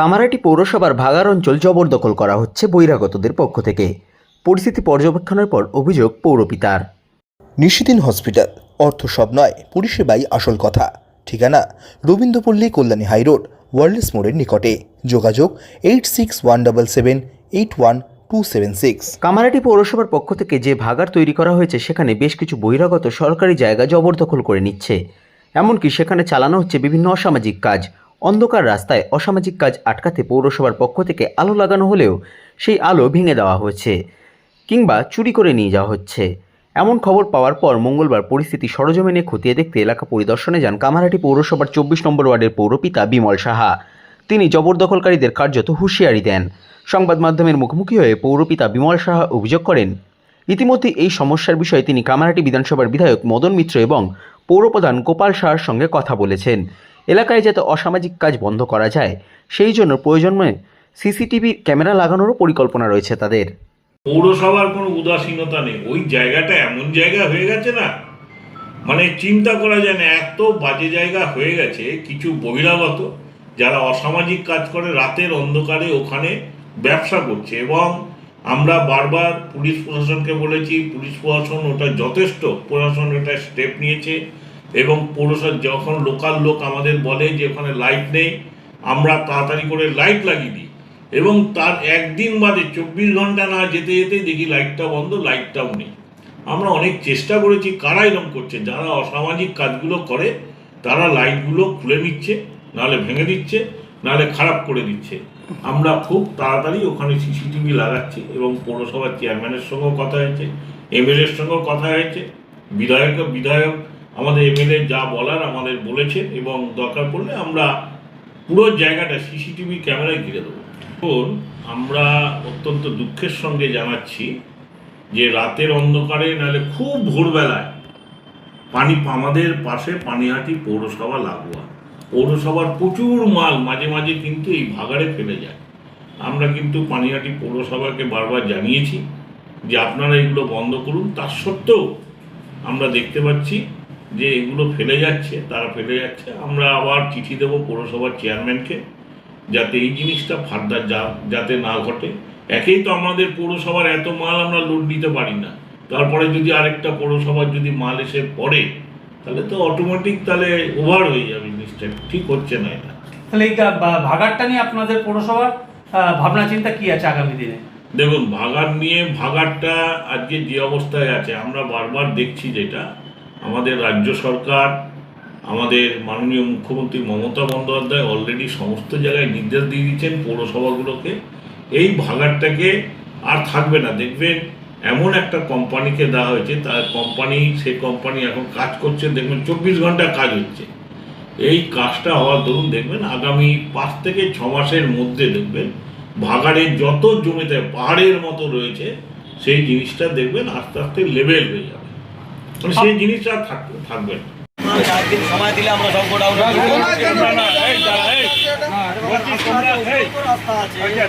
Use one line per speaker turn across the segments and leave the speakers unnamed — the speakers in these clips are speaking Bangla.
কামারাটি পৌরসভার ভাগার অঞ্চল জবরদখল করা হচ্ছে বহিরাগতদের পক্ষ থেকে। পরিস্থিতি পর্যবেক্ষণের পর অভিযোগ পৌরপিতার।
নিশিদিন হসপিটাল অর্থ সব নয় পরিষেবাই আসল কথা। ঠিকানা রবীন্দ্রপল্লী কল্যাণী হাইরোড ওয়ার্ল্ডস মোড়ের নিকটে। যোগাযোগ eight six one double seven eight one two seven six.
Kamarhati পৌরসভার পক্ষ থেকে যে ভাগার তৈরি করা হয়েছে সেখানে বেশ কিছু বহিরাগত সরকারি জায়গা জবরদখল করে নিচ্ছে। এমনকি সেখানে চালানো হচ্ছে বিভিন্ন অসামাজিক কাজ। অন্ধকার রাস্তায় অসামাজিক কাজ আটকাতে পৌরসভার পক্ষ থেকে আলো লাগানো হলেও সেই আলো ভেঙে দেওয়া হয়েছে কিংবা চুরি করে নিয়ে যাওয়া হচ্ছে। এমন খবর পাওয়ার পর মঙ্গলবার পরিস্থিতি সরজমিনে খতিয়ে দেখতে এলাকা পরিদর্শনে যান কামারহাটি পৌরসভার চব্বিশ নম্বর ওয়ার্ডের পৌরপিতা বিমল সাহা। তিনি জবরদখলকারীদের কার্যত হুঁশিয়ারি দেন। সংবাদ মাধ্যমের মুখোমুখি হয়ে পৌরপিতা বিমল সাহা অভিযোগ করেন, ইতিমধ্যে এই সমস্যার বিষয়ে তিনি কামারহাটি বিধানসভার বিধায়ক মদন মিত্র এবং পৌরপ্রধান গোপাল সাহার সঙ্গে কথা বলেছেন। এলাকায় যাতে অসামাজিক কাজ বন্ধ করা যায়, সেই জন্য প্রয়োজনে সিসিটিভি ক্যামেরা লাগানোরও পরিকল্পনা রয়েছে তাদের।
পৌরসভার কোনো উদাসীনতা নেই। ওই জায়গাটা এমন জায়গা হয়ে গেছে না মানে চিন্তা করা যায় না, এত বাজে জায়গা হয়ে গেছে, কিছু বহিরাগত যারা অসামাজিক কাজ করে, রাতের অন্ধকারে ওখানে ব্যবসা করছে এবং আমরা বারবার পুলিশ প্রশাসনকে বলেছি, পুলিশ প্রশাসন ওটা যথেষ্ট, প্রশাসন ওটা স্টেপ নিয়েছে। এবং পৌরসভা যখন লোকাল লোক আমাদের বলে যে ওখানে লাইট নেই, আমরা তাড়াতাড়ি করে লাইট লাগিয়ে দিই। এবং তার একদিন বাদে চব্বিশ ঘণ্টা না যেতে যেতেই দেখি লাইটটা বন্ধ লাইটটাও নেই। আমরা অনেক চেষ্টা করেছি, কারা এরকম করছে? যারা অসামাজিক কাজগুলো করে, তারা লাইটগুলো খুলে নিচ্ছে, নাহলে ভেঙে দিচ্ছে, নাহলে খারাপ করে দিচ্ছে। আমরা খুব তাড়াতাড়ি ওখানে সিসিটিভি লাগাচ্ছি এবং পৌরসভার চেয়ারম্যানের সঙ্গেও কথা হয়েছে এমএলএর সঙ্গেও কথা হয়েছে, বিধায়ক বিধায়ক আমাদের এমএলএ যা বলার আমাদের বলেছেন এবং দরকার পড়লে আমরা পুরো জায়গাটা সিসিটিভি ক্যামেরায় ঘিরে দেবো। এখন আমরা অত্যন্ত দুঃখের সঙ্গে জানাচ্ছি যে রাতের অন্ধকারে নাহলে খুব ভোরবেলায় পানি আমাদের পাশে পানিহাটি পৌরসভা লাগোয়া। পৌরসভার প্রচুর মাল মাঝে মাঝে কিন্তু এই ভাগাড়ে ফেলে যায়। আমরা কিন্তু পানিহাটি পৌরসভাকে বারবার জানিয়েছি যে আপনারা এগুলো বন্ধ করুন। তার সত্ত্বেও আমরা দেখতে পাচ্ছি যে এগুলো ফেলে যাচ্ছে তারা ফেলে যাচ্ছে। আমরা আবার চিঠি দেবো পৌরসভার চেয়ারম্যানকে যাতে এই জিনিসটা ফার্দার যা যাতে না ঘটে। একেই তো আমাদের পৌরসভার এত মাল আমরা লোড নিতে পারি না। তারপরে যদি আরেকটা পৌরসভার যদি মাল এসে পড়ে তাহলে তো অটোমেটিক তাহলে ওভার হয়ে যাবে জিনিসটা। ঠিক হচ্ছে না এটা।
তাহলে এই ভাগাড়টা নিয়ে আপনাদের পৌরসভার ভাবনা চিন্তা কি আছে আগামী দিনে?
দেখুন ভাগার নিয়ে ভাগারটা আজকে যে অবস্থায় আছে আমরা বারবার দেখছি যেটা। আমাদের রাজ্য সরকার, আমাদের মাননীয় মুখ্যমন্ত্রী মমতা বন্দ্যোপাধ্যায় অলরেডি সমস্ত জায়গায় নির্দেশ দিয়ে দিচ্ছেন পৌরসভাগুলোকে। এই ভাগারটাকে আর থাকবে না। দেখবেন এমন একটা কোম্পানিকে দেওয়া হয়েছে, তার কোম্পানি সে কোম্পানি এখন কাজ করছে, দেখবেন চব্বিশ ঘণ্টা কাজ হচ্ছে। এই কাজটা হওয়ার দরুন দেখবেন আগামী পাঁচ থেকে ছ মাসের মধ্যে দেখবেন ভাগাড়ের যত জমিতে পাহাড়ের মতো রয়েছে, সেই জিনিসটা দেখবেন আস্তে আস্তে লেভেল হয়ে যাবে। মানে সেই জিনিসটা থাকবে থাকবে না।
সময় দিলে আমরা সব গোডাউন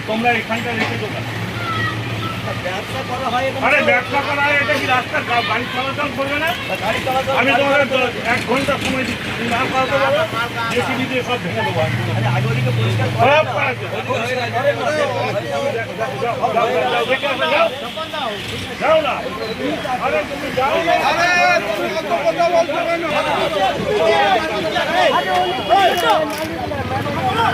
তোমরা এখানটা রেখে কেন? আরে ব্যবসা করা হয়, এটা কি রাস্তার গাড়ি চলাচল করবে না আমি তোমাদের এক ঘণ্টা সময় দিচ্ছি না পারতে পারো জেসিবি দিয়ে সব ভেঙে দেবো আমি। সব। যাও, যাও, যাও, যাও, দেখে যাও। যাও না আরে তুমি যাও না বলে লাভ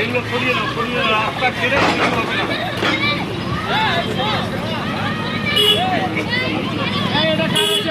এগুলো সরিয়ে না সরিয়ে রাস্তা ছেড়ে হবে না।
এটা কাজ হচ্ছে